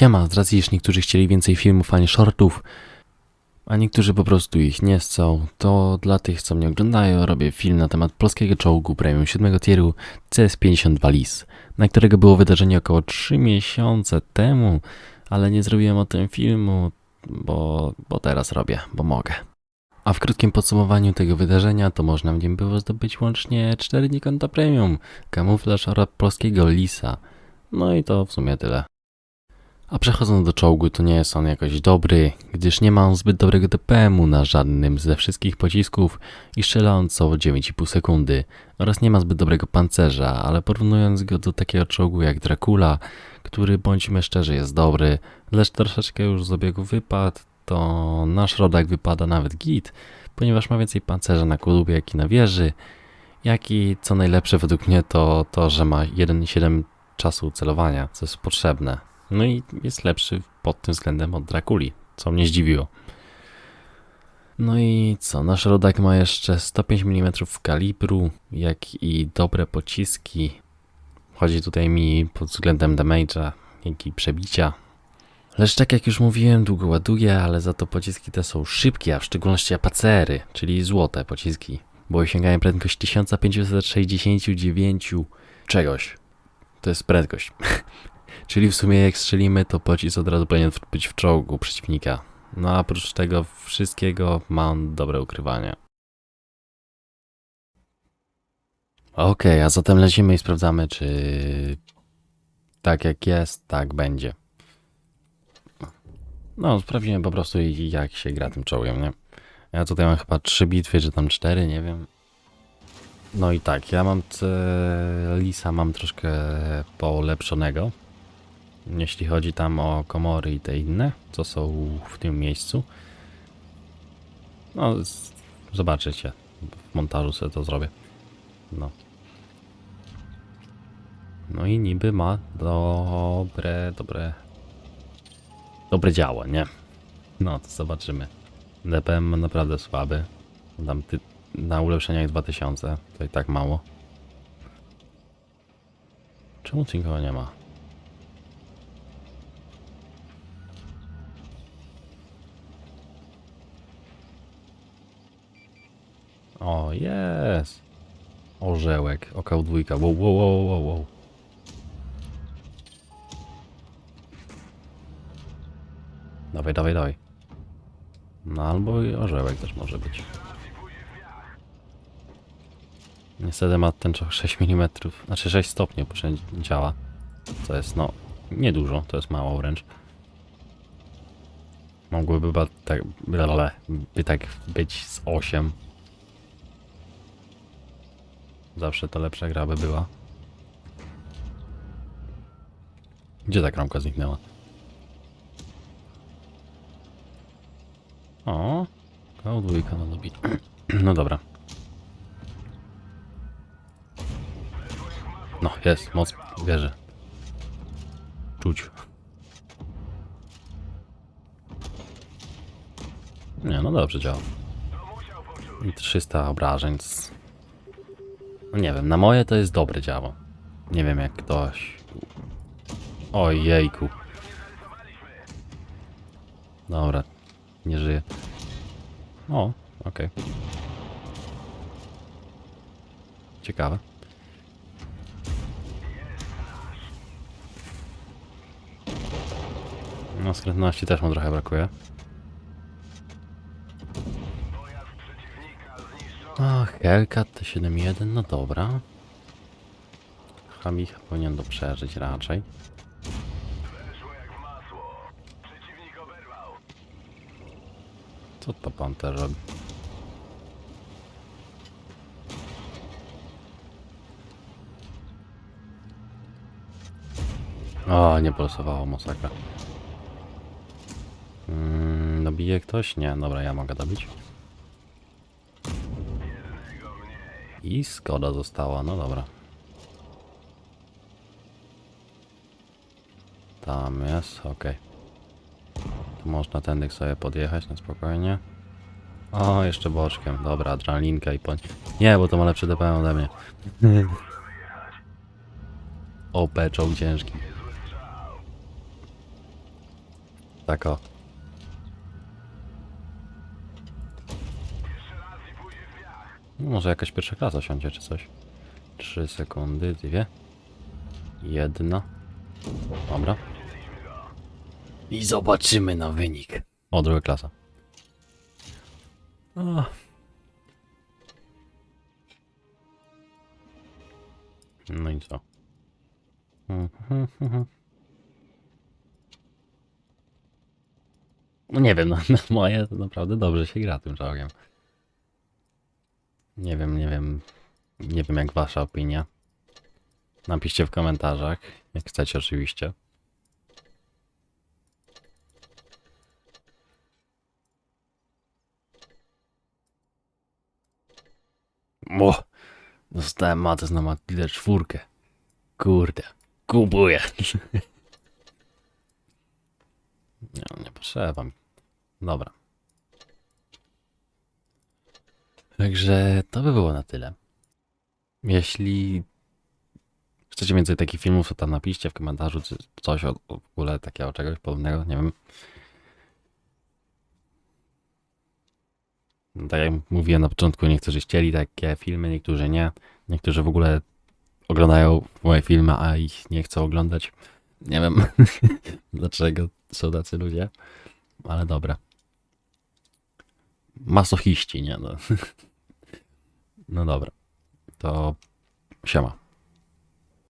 Siema, z racji iż niektórzy chcieli więcej filmów, a nie shortów, a niektórzy po prostu ich nie chcą, to dla tych, co mnie oglądają, robię film na temat polskiego czołgu premium 7 tieru CS-52 LIS, na którego było wydarzenie około 3 miesiące temu, ale nie zrobiłem o tym filmu, bo, bo teraz robię, bo mogę. A w krótkim podsumowaniu tego wydarzenia to można w nim było zdobyć łącznie 4 dni konta premium, kamuflaż oraz polskiego lisa. No i to w sumie tyle. A przechodząc do czołgu, to nie jest on jakoś dobry, gdyż nie ma on zbyt dobrego DPM-u na żadnym ze wszystkich pocisków i strzela on co 9,5 sekundy oraz nie ma zbyt dobrego pancerza, ale porównując go do takiego czołgu jak Dracula, który bądźmy szczerzy jest dobry, lecz troszeczkę już z obiegu wypadł, to nasz rodak wypada nawet git, ponieważ ma więcej pancerza na kłodubie jak i na wieży, jak i co najlepsze według mnie to to, że ma 1,7 czasu celowania, co jest potrzebne. No i jest lepszy pod tym względem od Drakuli, co mnie zdziwiło. No i co, nasz rodak ma jeszcze 105 mm kalibru, jak i dobre pociski. Chodzi tutaj mi pod względem damage'a, jak i przebicia. Lecz tak jak już mówiłem, długo ładuje, ale za to pociski te są szybkie, a w szczególności apacery, czyli złote pociski, bo osiągają prędkość 1569 czegoś. To jest prędkość. Czyli w sumie jak strzelimy, to pocisk od razu powinien być w czołgu przeciwnika. No a oprócz tego wszystkiego ma on dobre ukrywanie. Okej, a zatem lecimy i sprawdzamy, czy tak jak jest, tak będzie. No, sprawdzimy po prostu jak się gra tym czołgiem, nie? Ja tutaj mam chyba trzy bitwy, czy tam cztery, nie wiem. No i tak, ja mam te... Lisa mam troszkę polepszonego jeśli chodzi tam o komory i te inne, co są w tym miejscu. No, zobaczycie. W montażu sobie to zrobię. No. No i niby ma dobre, dobre, dobre działo, nie? No, to zobaczymy. DPM naprawdę słaby. Tam ty, na ulepszeniach 2000, to i tak mało. Czemu nikogo nie ma? O, jest! Orzełek, okał dwójka. Wow, wow, wow, wow, wow. Dawaj, dawaj, dawaj. No albo i orzełek też może być. Niestety ma ten czoch 6 mm, znaczy 6 stopni wszędzie działa. Co jest, no, niedużo, to jest mało wręcz. Mogłyby tak, by tak być z 8. Zawsze to lepsza gra by była. Gdzie ta kromka zniknęła? O, koło dwójka na. No dobra. No, jest, moc wierzy. Czuć. Nie, no dobrze działa. I 300 obrażeń. c- no nie wiem, na moje to jest dobre działo. Nie wiem jak ktoś. Ojejku. Dobra, nie żyje. O, okej. Ciekawe. No, skrętności też mu trochę brakuje. O, Hellcat T71, no dobra. Hamicha powinien to przeżyć raczej. Co to Panther robi? O, nie polosowało masakra. Mm, dobije ktoś? Nie, dobra, ja mogę dobić. I Skoda została, no dobra. Tam jest, okej. Tu można tędy sobie podjechać na spokojnie. O, jeszcze boczkiem, dobra, adrenalinka i po... Nie, bo to ma lepszy DPM ode mnie. Czołg ciężki. tak o. No, Może jakaś pierwsza klasa siądzie czy coś. Trzy sekundy, dwie. Jedna. Dobra. I zobaczymy na wynik. O, druga klasa. O. No i co? No nie wiem, no, na moje to naprawdę dobrze się gra tym czołgiem. Nie wiem, nie wiem. Nie wiem jak wasza opinia. Napiszcie w komentarzach, jak chcecie oczywiście. O! Dostałem matę na Matildę czwórkę. Kurde. Kupuję. Nie, no nie potrzeba. Dobra. Także to by było na tyle. Jeśli chcecie więcej takich filmów, to tam napiszcie w komentarzu coś o, o w ogóle takiego czegoś podobnego, nie wiem. No Tak jak mówiłem na początku, niektórzy chcieli takie filmy, niektórzy nie. Niektórzy w ogóle oglądają moje filmy, a ich nie chcą oglądać. Nie wiem dlaczego są tacy ludzie, ale dobra. Masochiści, nie no. No dobra. To siema.